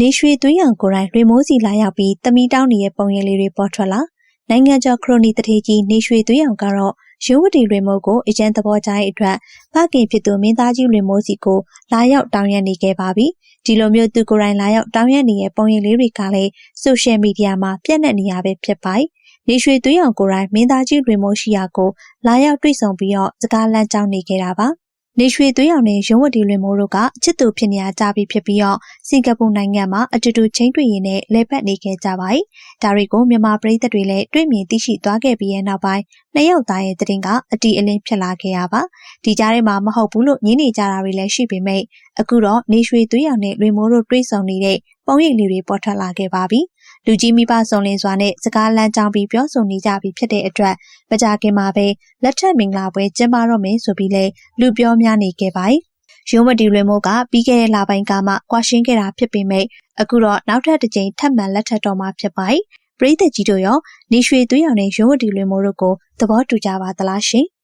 နေရွှေသွေးရောင်ကိုယ်တိုင်ရေမိုးစီလာရောက်ပြီးတမီတောင်းနေတဲ့ပုံရိပ်လေးတွေပေါ်ထွက်လာနိုင်ငံကျော်ခရိုနီတထေကြီးနေရွှေသွေးရောင်ကတော့ရုံးဝတီရေမိုးကိုအကျန်းသဘောကျတဲ့အတွက်ဖခင်ဖြစ်သူမင်းသားကြီးရေမိုးစီကိုလာရောက်တောင်းရနေခဲ့ပါပြီဒီလိုမျိုးသူကိုယ်တိုင်လာရောက်တောင်းရနေတဲ့ပုံရိပ်လေးတွေကလည်းဆိုရှယ်မီဒီယာမှာပြန့်နှံ့နေရပဲဖြစ်ပါတယ်နေရွှေသွေးရောင်ကိုယ်တိုင်မင်းသားကြီးရေမိုးရှိရာကိုလာရောက်တွေ့ဆုံပြီးတော့စကားလမ်းကြောင်းနေခဲ့တာပါ နေရွှေသွေးရောင်နဲ့ရုံးဝတီလွင်မိုးတို့ကချစ်သူဖြစ်နေရကြပြီဖြစ်ပြီးတော့စင်ကာပူနိုင်ငံမှာအတူတူချင်းတွေ့ရင်းနဲ့လဲပတ်နေခဲ့ကြပါတယ်။ဒါတွေကိုမြန်မာပြည်သက်တွေလည်းတွေ့မြင်သိရှိသွားခဲ့ပြီးရဲ့နောက်ပိုင်းနှစ်ယောက်သားရဲ့တရင်ကအတီအလင်းဖြစ်လာခဲ့ရပါ။ဒီကြားထဲမှာမဟုတ်ဘူးလို့ညင်းနေကြတာတွေလည်းရှိပေမဲ့အခုတော့နေရွှေသွေးရောင်နဲ့လွင်မိုးတို့တွေ့ဆုံနေတဲ့ပုံရိပ်လေးတွေပေါ်ထွက်လာခဲ့ပါပြီ။လူကြီးမိဘစုံလင်စွာနဲ့စကားလမ်းကြောင်းပြီးပြောဆိုနေကြပြီဖြစ်တဲ့အတွက်မကြခင်မှာပဲလက်ထက်မင်္ဂလာပွဲကျင်းပတော့မယ်ဆိုပြီးလဲလူပြောများနေခဲ့ပါတယ်။ရုံးမတီလွင်မိုးကပြီးခဲ့တဲ့လပိုင်းကမှကွာရှင်းခဲ့တာဖြစ်ပေမဲ့အခုတော့နောက်ထပ်တစ်ကြိမ်ထပ်မံလက်ထပ်တော်မှာဖြစ်ပါတယ်။ ပရိသတ်ကြီးတို့ရော နေရွှေသွေးရောင်နဲ့ ရုံးဝတီလွင်မိုးတို့ကို သဘောတူကြပါသလားရှင်။